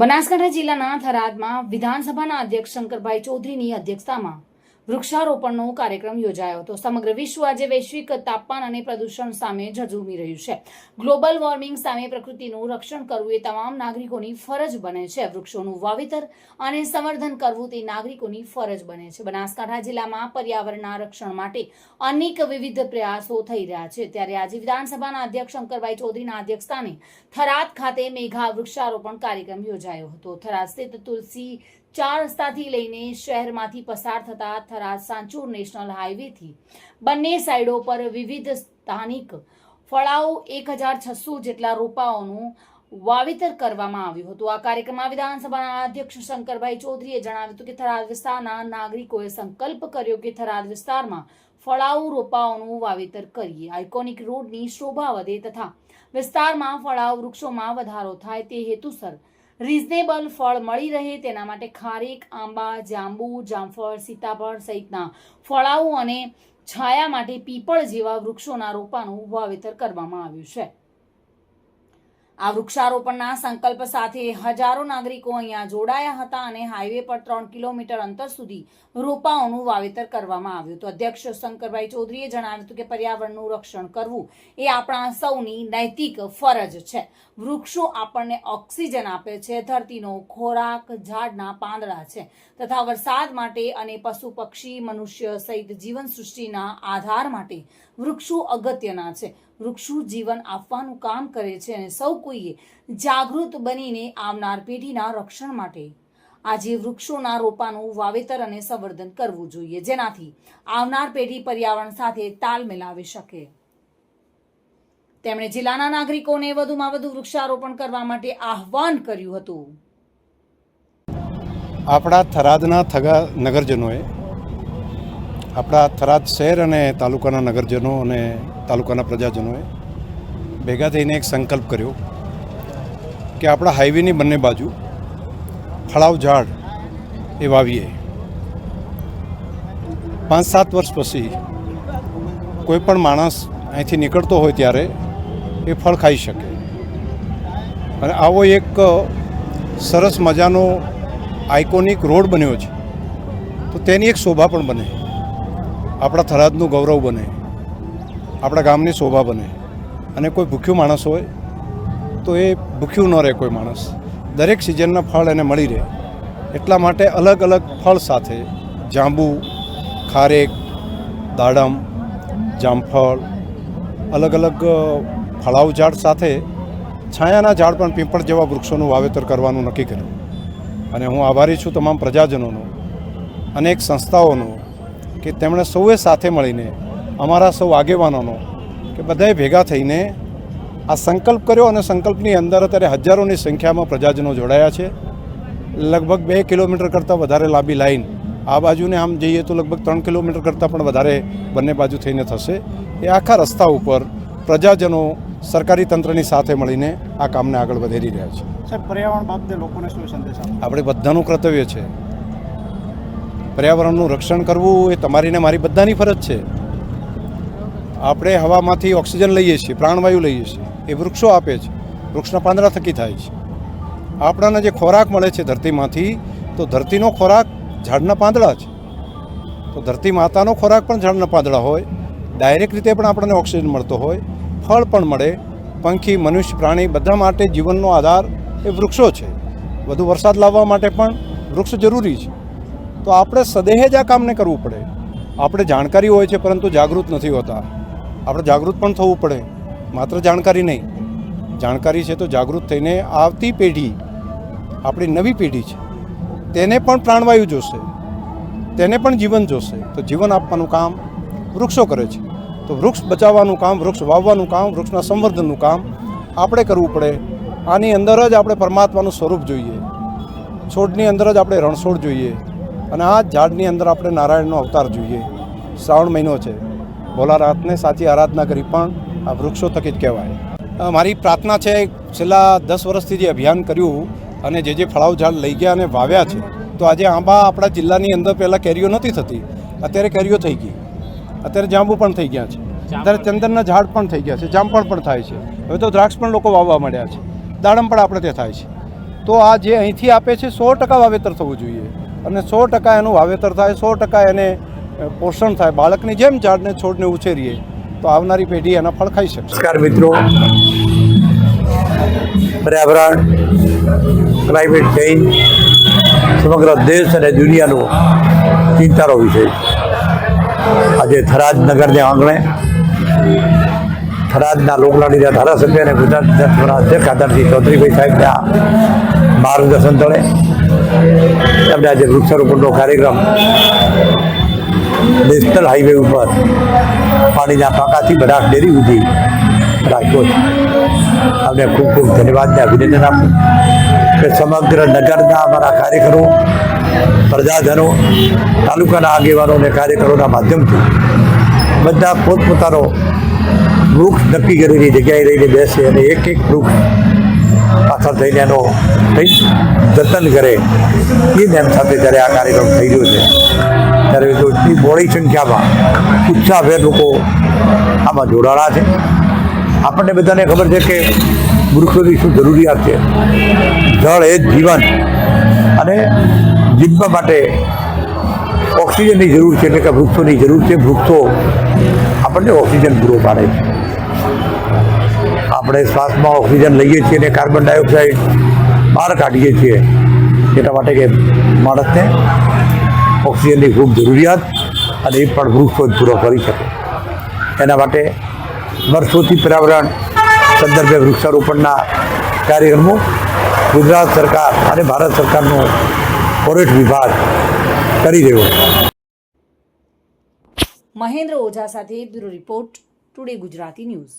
બનાસકાંઠા જિલ્લાના થરાદમાં વિધાનસભાના અધ્યક્ષ શંકરભાઈ ચૌધરીની અધ્યક્ષતામાં વૃક્ષારોપણનો કાર્યક્રમ યોજાયો હતો. સમગ્ર વિશ્વ આજે વૈશ્વિક તાપમાન અને પ્રદૂષણ સામે ઝઝૂમી રહ્યું છે. ગ્લોબલ વોર્મિંગ સામે પ્રકૃતિનું રક્ષણ કરવું એ તમામ નાગરિકોની ફરજ બને છે. વૃક્ષોનું વાવેતર અને સંવર્ધન કરવું તે નાગરિકોની ફરજ બને છે. બનાસકાંઠા જિલ્લામાં પર્યાવરણના રક્ષણ માટે અનેક વિવિધ પ્રયાસો થઈ રહ્યા છે. ત્યારે આજે વિધાનસભાના અધ્યક્ષ શંકરભાઈ ચૌધરીના અધ્યક્ષસ્થાને થરાદ ખાતે મેઘા વૃક્ષારોપણ કાર્યક્રમ યોજાયો હતો. થરાદ સ્થિત તુલસી ચાર રસ્તાથી લઈને શહેરમાંથી પસાર થતા થરાદ સાંચુર નેશનલ હાઈવેથી બંને સાઈડો પર વિવિધ સ્થાનિક ફળાઓ એક હજાર છસો જેટલા રોપાઓનું વાવેતર કરવામાં આવ્યું હતું. આ કાર્યક્રમમાં વિધાનસભાના અધ્યક્ષ શંકરભાઈ ચૌધરીએ જણાવ્યું હતું કે થરાદ વિસ્તારના નાગરિકોએ સંકલ્પ કર્યો કે થરાદ વિસ્તારમાં ફળાઉ રોપાઓનું વાવેતર કરીએ. આઇકોનિક રોડની શોભા વધે તથા વિસ્તારમાં ફળાઉ વૃક્ષોમાં વધારો થાય તે હેતુસર રિઝનેબલ ફળ મળી રહે તેના માટે ખારેક, આંબા, જાંબુ, જામફળ, સીતાફળ સહિતના ફળાઓ અને છાયા માટે પીપળ જેવા વૃક્ષોના રોપાનું વાવેતર કરવામાં આવ્યું છે. આ વૃક્ષારોપણના સંકલ્પ સાથે હજારો નાગરિકો અહીંયા જોડાયા હતા અને હાઈવે પર ત્રણ કિલોમીટર અંતર સુધી રોપાઓનું વાવેતર કરવામાં આવ્યું હતું. અધ્યક્ષ શંકરભાઈ ચૌધરીએ જણાવ્યું હતું કે પર્યાવરણનું રક્ષણ કરવું એ આપણા સૌની નૈતિક ફરજ છે. વૃક્ષો આપણને ઓક્સિજન આપે છે, ધરતીનો ખોરાક, ઝાડના પાંદડા છે તથા વરસાદ માટે અને પશુ પક્ષી, મનુષ્ય સહિત જીવન સૃષ્ટિના આધાર માટે વૃક્ષો અગત્યના છે. વૃક્ષો જીવન આપવાનું કામ કરે છે અને સૌ કોઈએ જાગૃત બનીને આવનાર પેઢીના રક્ષણ માટે આજે વૃક્ષોના રોપાનું વાવેતર અને સંવર્ધન કરવું જોઈએ, જેનાથી આવનાર પેઢી પર્યાવરણ સાથે તાલ મિલાવી શકે. તેમણે જિલ્લાના નાગરિકોને વધુમાં વધુ વૃક્ષારોપણ કરવા માટે આહવાન કર્યું હતું. આપણા થરાદના થગા નગરજનોએ આપણા થરાદ શહેર અને તાલુકાના નગરજનો અને તાલુકાના પ્રજાજનોએ ભેગા થઈને એક સંકલ્પ કર્યો કે આપણા હાઈવેની બંને બાજુ ફળાવ ઝાડ એ વાવીએ પાંચ સાત વર્ષ પછી કોઈ પણ માણસ અહીંથી નીકળતો હોય ત્યારે એ ફળ ખાઈ શકે. અને આવો એક સરસ મજાનો આઇકોનિક રોડ બન્યો છે. તો તેની એક શોભા પણ બને. આપણા થરાદનું ગૌરવ બને, આપણા ગામની શોભા બને. અને કોઈ ભૂખ્યું માણસ હોય તો એ ભૂખ્યું ન રહે કોઈ માણસ. દરેક સિઝનના ફળ એને મળી રહે. એટલા માટે અલગ અલગ ફળ સાથે જાંબુ, ખારેક, દાડમ, જામફળ, અલગ અલગ ફળાઉ ઝાડ સાથે છાયાના ઝાડ પણ પીપળ જેવા વૃક્ષોનું વાવેતર કરવાનું નક્કી કર્યું. અને હું આભારી છું તમામ પ્રજાજનોનો, અનેક સંસ્થાઓનો કે તેમણે સૌએ સાથે મળીને અમારા સૌ આગેવાનોનો કે બધાએ ભેગા થઈને આ સંકલ્પ કર્યો અને સંકલ્પની અંદર અત્યારે હજારોની સંખ્યામાં પ્રજાજનો જોડાયા છે. લગભગ બે કિલોમીટર કરતાં વધારે લાંબી લાઈન આ બાજુને આમ જઈએ તો લગભગ ત્રણ કિલોમીટર કરતાં પણ વધારે બંને બાજુ થઈને થશે. એ આખા રસ્તા ઉપર પ્રજાજનો સરકારી તંત્રની સાથે મળીને આ કામને આગળ વધેરી રહ્યા છે. સાહેબ પર્યાવરણ બાબતે લોકોને શું સંદેશ આપણે બધાનું કર્તવ્ય છે પર્યાવરણનું રક્ષણ કરવું એ તમારી ને મારી બધાની ફરજ છે. આપણે હવામાંથી ઓક્સિજન લઈએ છીએ, પ્રાણવાયુ લઈએ છીએ, એ વૃક્ષો આપે છે. વૃક્ષના પાંદડા થકી થાય છે. આપણાને જે ખોરાક મળે છે ધરતીમાંથી, તો ધરતીનો ખોરાક ઝાડના પાંદડા છે. તો ધરતી માતાનો ખોરાક પણ ઝાડના પાંદડા હોય. ડાયરેક્ટ રીતે પણ આપણને ઓક્સિજન મળતો હોય. ફળ પણ મળે. પંખી, મનુષ્ય, પ્રાણી બધા માટે જીવનનો આધાર એ વૃક્ષો છે. વધુ વરસાદ લાવવા માટે પણ વૃક્ષ જરૂરી છે. તો આપણે સદેહે જ આ કામને કરવું પડે. આપણે જાણકારી હોય છે, પરંતુ જાગૃત નથી હોતા. આપણે જાગૃત પણ થવું પડે. માત્ર જાણકારી નહીં. જાણકારી છે તો જાગૃત થઈને આવતી પેઢી, આપણી નવી પેઢી છે, તેને પણ પ્રાણવાયુ જોશે. તેને પણ જીવન જોશે. તો જીવન આપવાનું કામ વૃક્ષો કરે છે. તો વૃક્ષ બચાવવાનું કામ, વૃક્ષ વાવવાનું કામ, વૃક્ષના સંવર્ધનનું કામ આપણે કરવું પડે. આની અંદર જ આપણે પરમાત્માનું સ્વરૂપ જોઈએ. છોડની અંદર જ આપણે રણછોડ જોઈએ. અને આ ઝાડની અંદર આપણે નારાયણનો અવતાર જોઈએ. શ્રાવણ મહિનો છે. ભોલાનાથને સાચી આરાધના કરી પણ આ વૃક્ષો થકી જ કહેવાય. મારી પ્રાર્થના છે છેલ્લા દસ વર્ષથી જે અભિયાન કર્યું અને જે જે ફળાવ ઝાડ લઈ ગયા અને વાવ્યા છે, તો આજે આંબા આપણા જિલ્લાની અંદર પહેલાં કેરીઓ નથી થતી. અત્યારે કેરીઓ થઈ ગઈ. અત્યારે જાંબુ પણ થઈ ગયા છે. અત્યારે ચંદનના ઝાડ પણ થઈ ગયા છે. જામફળ પણ થાય છે. હવે તો દ્રાક્ષ પણ લોકો વાવવા માંડ્યા છે. દાડમ પણ આપણે ત્યાં થાય છે. તો આ જે અહીંથી આપે છે, સો ટકા વાવેતર થવું જોઈએ. અને સો ટકા એનું વાવેતર થાય, સો ટકા એને પોષણ થાય. બાળકની જેમ ઝાડને છોડને ઉછેરીએ, તો આવનારી પેઢી એના ફળ ખાઈ શકશે. નમસ્કાર મિત્રો. પર્યાવરણ ક્લાઇમેટ ચેન્જ સમગ્ર દેશ અને દુનિયાનો ચિંતાનો વિષય આજે થરાદ નગરને આંગણે, થરાદના લોકલાડીના ધારાસભ્ય અને ગુજરાત વિધાનસભાના અધ્યક્ષ આદરજી ચૌધરીભાઈ સાહેબના માર્ગદર્શન તળે એમને આજે વૃક્ષારોપણનો કાર્યક્રમ નેશનલ હાઈવે ઉપર પાણીના ટાંકાથી બધા ડેરી સુધી રાખ્યો આપણે ખૂબ ખૂબ ધન્યવાદ ને અભિનંદન આપું કે સમગ્ર નગરના અમારા કાર્યકરો, પ્રજાજનો, તાલુકાના આગેવાનો અને કાર્યકરોના માધ્યમથી બધા પોતપોતાનો વૃક્ષ નક્કી કરેલી જગ્યાએ રહીને બેસે અને એક એક વૃક્ષ પાછળ થઈને એનો જતન કરે. એ નેમ સાથે જ્યારે આ કાર્યક્રમ થઈ રહ્યો છે, ત્યારે એટલી મોડી સંખ્યામાં ઉત્સાહભેર લોકો આમાં જોડાણા છે. આપણને બધાને ખબર છે કે વૃક્ષોની શું જરૂરિયાત છે. જળ એ જ જીવન અને જીવવા માટે ઓક્સિજનની જરૂર છે, એટલે કે વૃક્ષોની જરૂર છે. વૃક્ષો આપણને ઓક્સિજન પૂરો પાડે છે. આપણે શ્વાસમાં ઓક્સિજન લઈએ છીએ અને કાર્બન ડાયોક્સાઇડ બહાર કાઢીએ છીએ. એટલા માટે કે માણસને ઓક્સિજનની ખૂબ જરૂરિયાત અને એ પણ વૃક્ષો પૂરો કરી શકે. એના માટે વર્ષોથી પર્યાવરણ સંદર્ભે વૃક્ષારોપણના કાર્યક્રમો ગુજરાત સરકાર અને ભારત સરકારનો ફોરેસ્ટ વિભાગ કરી રહ્યો છે. મહેન્દ્ર ઓઝા સાથે bureau report today Gujarati news.